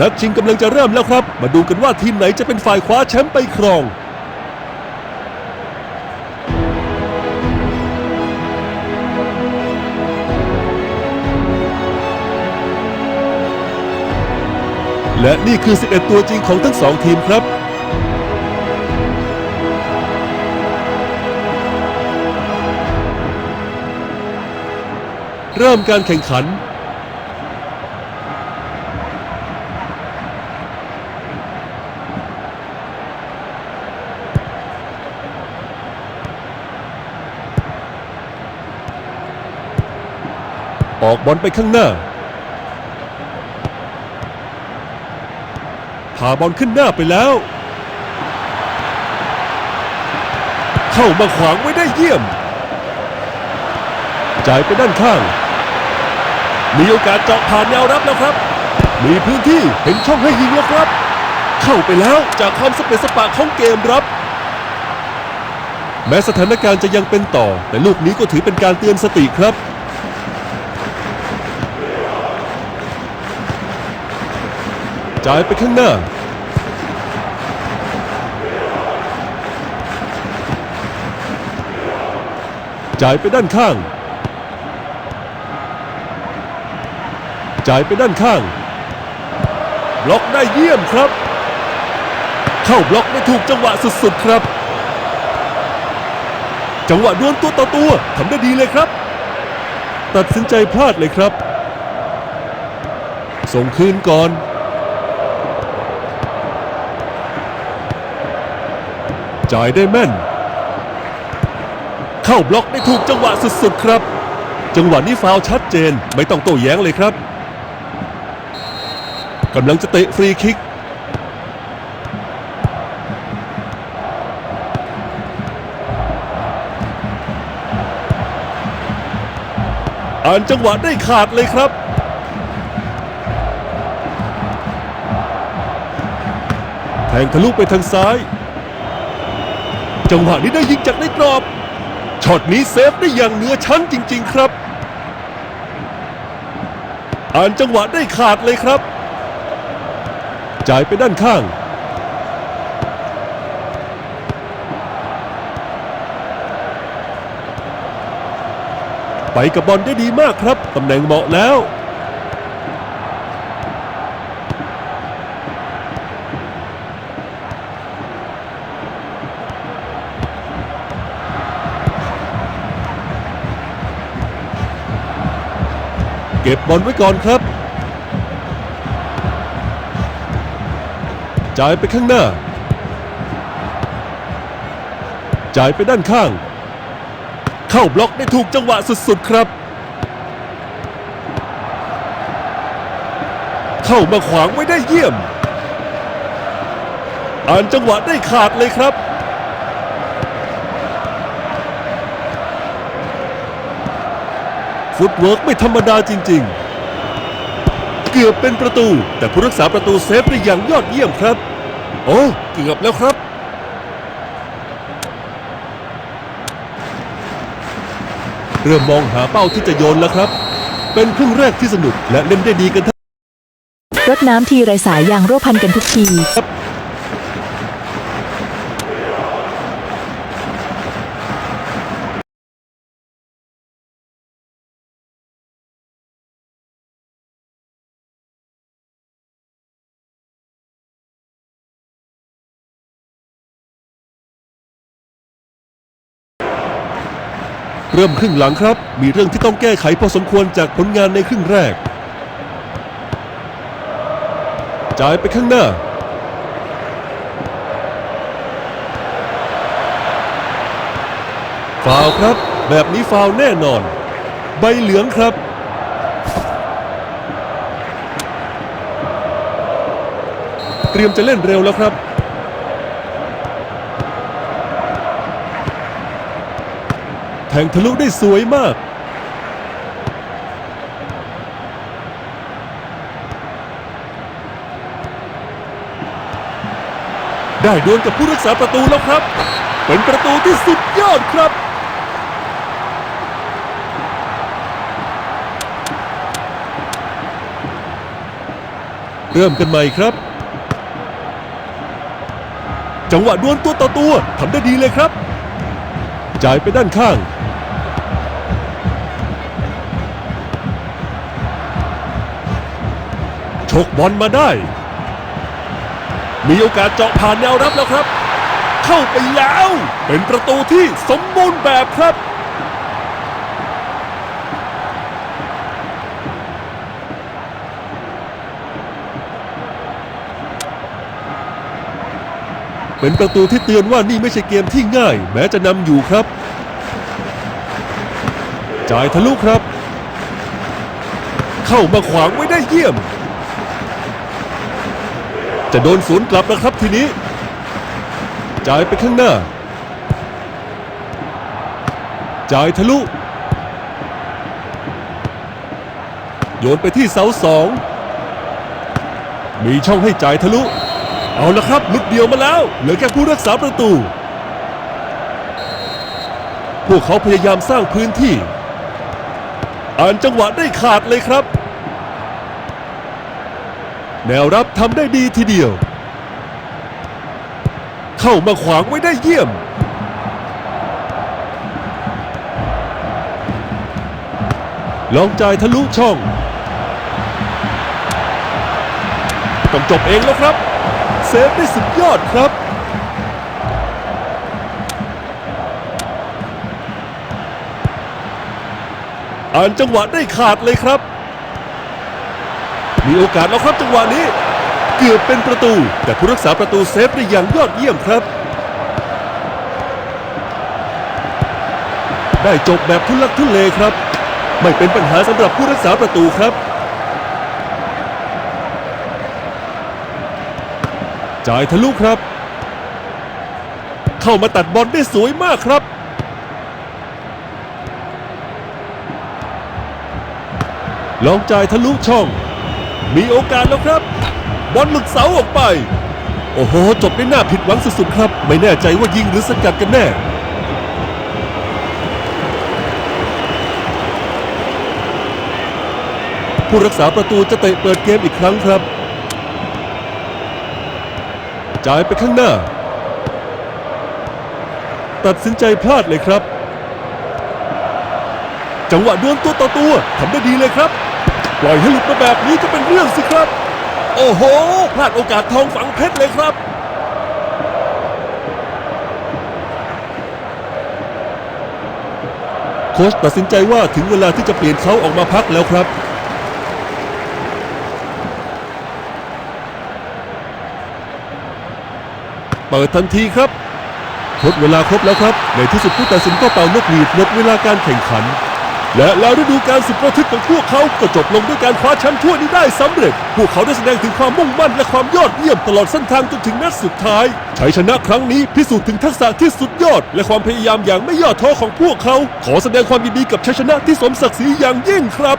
นัดชิงกำลังจะเริ่มแล้วครับ มาดูกันว่าทีมไหนจะเป็นฝ่ายคว้าแชมป์ไปครอง และนี่คือ 11 ตัวจริงของทั้งสองทีมครับ เริ่มการแข่งขัน ออกบอลไปข้างหน้าพาบอลขึ้นหน้าไปแล้ว เข้ามาขวางไว้ได้เยี่ยม จ่ายไปด้านข้าง มีโอกาสเจาะผ่านแนวรับแล้วครับ มีพื้นที่เห็นช่องให้ยิงแล้วครับ เข้าไปแล้วจากความสเปซสปะของเกมรับ แม้สถานการณ์จะยังเป็นต่อ แต่ลูกนี้ก็ถือเป็นการเตือนสติครับจ่ายไปข้างหน้า จ่ายไปด้านข้าง จ่ายไปด้านข้าง บล็อกได้เยี่ยมครับ เข้าบล็อกได้ถูกจังหวะสุดๆครับ จังหวะดวลตัวต่อตัวทำได้ดีเลยครับ ตัดสินใจพลาดเลยครับ ส่งคืนก่อนจ่ายได้แม่น เข้าบล็อกได้ถูกจังหวะสุดๆครับ จังหวะนี้ฟาวชัดเจนไม่ต้องโต้แย้งเลยครับ กำลังจะเตะฟรีคิก อ่านจังหวะได้ขาดเลยครับ แทงทะลุไปทางซ้าย จังหวะนี้ได้ยิงจากในกรอบช็อตนี้เซฟได้อย่างเหนือชั้นจริง ๆ ครับ อ่านจังหวะได้ขาดเลยครับ จ่ายไปด้านข้าง ไปกับบอลได้ดีมากครับ ตำแหน่งเหมาะแล้ว เก็บบอลไว้ก่อนครับ จ่ายไปข้างหน้า จ่ายไปด้านข้าง เข้าบล็อกได้ถูกจังหวะสุดๆครับ เข้ามาขวางไว้ได้เยี่ยม อ่านจังหวะได้ขาดเลยครับฟุตเวิร์กไม่ธรรมดาจริง ๆ เกือบเป็นประตู แต่ผู้รักษาประตูเซฟได้อย่างยอดเยี่ยมครับ โอ้เกือบแล้วครับ เริ่มมองหาเป้าที่จะโยนแล้วครับ เป็นครึ่งแรกที่สนุกและเล่นได้ดีกันทั้งรดน้ำทีไรสายยางรั่วพันกันทุกที ริ่มครึ่งหลังครับ มีเรื่องที่ต้องแก้ไขพอสมควรจากผลงานในครึ่งแรก จ่ายไปข้างหน้า ฟาวครับ แบบนี้ฟาวแน่นอน ใบเหลืองครับเตรียมจะเล่นเร็วแล้วครับ แทงทะลุได้สวยมาก ได้ดวลกับผู้รักษาประตูแล้วครับ เป็นประตูที่สุดยอดครับเริ่มกันใหม่ครับ จังหวะดวลตัวต่อตัวทำได้ดีเลยครับ จ่ายไปด้านข้าง ฉกบอลมาได้ มีโอกาสเจาะผ่านแนวรับแล้วครับ เข้าไปแล้ว เป็นประตูที่สมบูรณ์แบบครับเป็นประตูที่เตือนว่านี่ไม่ใช่เกมที่ง่าย แม้จะนำอยู่ครับ จ่ายทะลุครับ เข้ามาขวางไว้ได้เยี่ยม จะโดนสวนกลับนะครับทีนี้ จ่ายไปข้างหน้า จ่ายทะลุ โยนไปที่เสาสอง มีช่องให้จ่ายทะลุ เอาละครับลุดเดียวมาแล้ว เหลือแค่ผู้รักษาประตู พวกเขาพยายามสร้างพื้นที่ อ่านจังหวะได้ขาดเลยครับ แนวรับทำได้ดีทีเดียว เข้ามาขวางไว้ได้เยี่ยม ลองจ่ายทะลุช่อง ต้องจบเองแล้วครับ เซฟได้สุดยอดครับอ่านจังหวะได้ขาดเลยครับ มีโอกาสแล้วครับจังหวะนี้ เกือบเป็นประตู แต่ผู้รักษาประตูเซฟได้อย่างยอดเยี่ยมครับ ได้จบแบบทุลักทุเลครับ ไม่เป็นปัญหาสำหรับผู้รักษาประตูครับ จ่ายทะลุครับ เข้ามาตัดบอลได้สวยมากครับลองจ่ายทะลุช่อง มีโอกาสแล้วครับ บอลหลุดเสาออกไป โอ้โห จบได้น่าผิดหวังสุดๆครับ ไม่แน่ใจว่ายิงหรือสกัดกันแน่ ผู้รักษาประตูจะเตะเปิดเกมอีกครั้งครับ จ่ายไปข้างหน้า ตัดสินใจพลาดเลยครับ จังหวะดวลตัวต่อตัวทำได้ดีเลยครับ ปล่อยให้หลุดมาแบบนี้จะเป็นเรื่องสิครับ โอ้โห พลาดโอกาสทองฝังเพชรเลยครับ โค้ชตัดสินใจว่าถึงเวลาที่จะเปลี่ยนเขาออกมาพักแล้วครับเปิดทันทีครับทดเวลาครบแล้วครับ ในที่สุดผู้ตัดสินก็เป่านกหวีดหมดเวลาการแข่งขัน และแล้วฤดูกาลสุดระทึกของพวกเขาก็จบลงด้วยการคว้าแชมป์ถ้วยนี้ได้สำเร็จ พวกเขาได้แสดงถึงความมุ่งมั่นและความยอดเยี่ยมตลอดเส้นทางจนถึงนัดสุดท้ายชัยชนะครั้งนี้พิสูจน์ถึงทักษะที่สุดยอด และความพยายามอย่างไม่ย่อท้อของพวกเขา ขอแสดงความยินดีกับชัยชนะที่สมศักดิ์ศรีอย่างยิ่งครับ